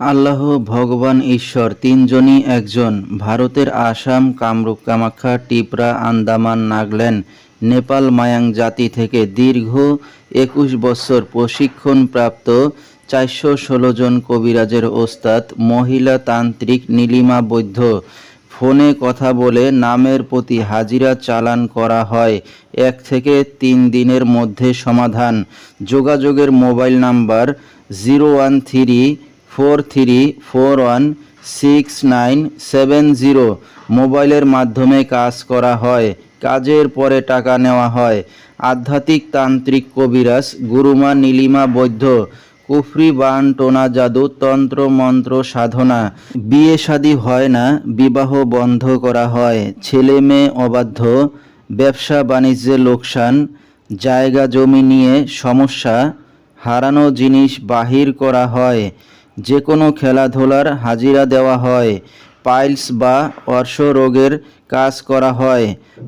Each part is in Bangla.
আল্লাহ ভগবান ঈশ্বর, তিনজনই একজন। ভারতের আসাম, কামরূপ, কামাখ্যা টিপরা আন্দামান, নাগাল্যান্ড, নেপাল, মায়াং জাতি থেকে দীর্ঘ একুশ বছর প্রশিক্ষণপ্রাপ্ত চারশো ষোলো জন কবিরাজের ওস্তাদ, মহিলা তান্ত্রিক নীলিমা বৈদ্য। ফোনে কথা বলে নামের প্রতি হাজিরা চালান করা হয়। এক থেকে তিন দিনের মধ্যে সমাধান। যোগাযোগের mobile number zero one three four three four one six nine seven zero মোবাইলের মাধ্যমে কাজ করা হয়। কাজের পরে টাকা নেওয়া হয়। আধ্যাত্মিক তান্ত্রিক কবিরাজ গুরুমা নীলিমা বৈদ্য, কুফরি বান টোনা জাদু, তন্ত্র, মন্ত্র, সাধনা। বিয়ে শাদী হয় না, বিবাহ বন্ধ করা হয়। ছেলে মেয়ে অবাধ্য, ব্যবসা বাণিজ্যে লোকসান, জায়গা জমি নিয়ে সমস্যা, হারানো জিনিস বাহির করা হয়। যে কোনো খেলাধুলার হাজিরা দেওয়া হয়, পাইলস বা অর্শ রোগের কাজ করা হয়,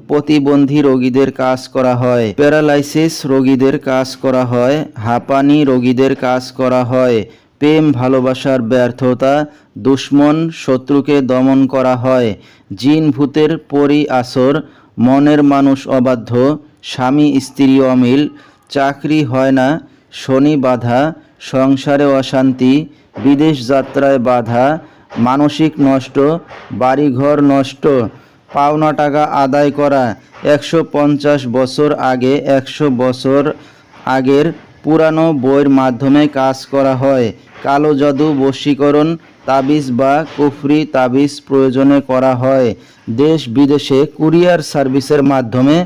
প্রতিবন্ধী রোগীদের কাজ করা হয়, প্যারালাইসিস রোগীদের কাজ করা হয়, হাঁপানি রোগীদের কাজ করা হয়, প্রেম, ভালোবাসার ব্যর্থতা, দুশ্মন, শত্রুকে দমন করা হয়, জিন ভূতের পরি আসর মনের মানুষ অবাধ্য, স্বামী, স্ত্রী অমিল, চাকরি হয় না, শনি বাধা সংসারে অশান্তি, বিদেশ যাত্রায় বাধা, মানসিক নষ্ট, বাড়িঘর নষ্ট, পাওনা টাকা আদায় করা, একশো পঞ্চাশ বছর আগে, একশো বছর আগের পুরানো বইয়ের মাধ্যমে কাজ করা হয়। কালো জাদু বশীকরণ, তাবিজ বা কুফরি তাবিজ প্রয়োজনে করা হয়। দেশ বিদেশে কুরিয়ার সার্ভিসের মাধ্যমে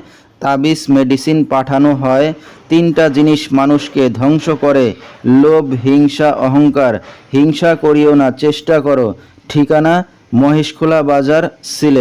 তাবিজ মেডিসিন পাঠানো হয়। তিনটা জিনিস মানুষকে ধ্বংস করে। লোভ, হিংসা, অহংকার। হিংসা করিও না, চেষ্টা করো। ঠিকানা, মহেশখোলা বাজার, সিলেট।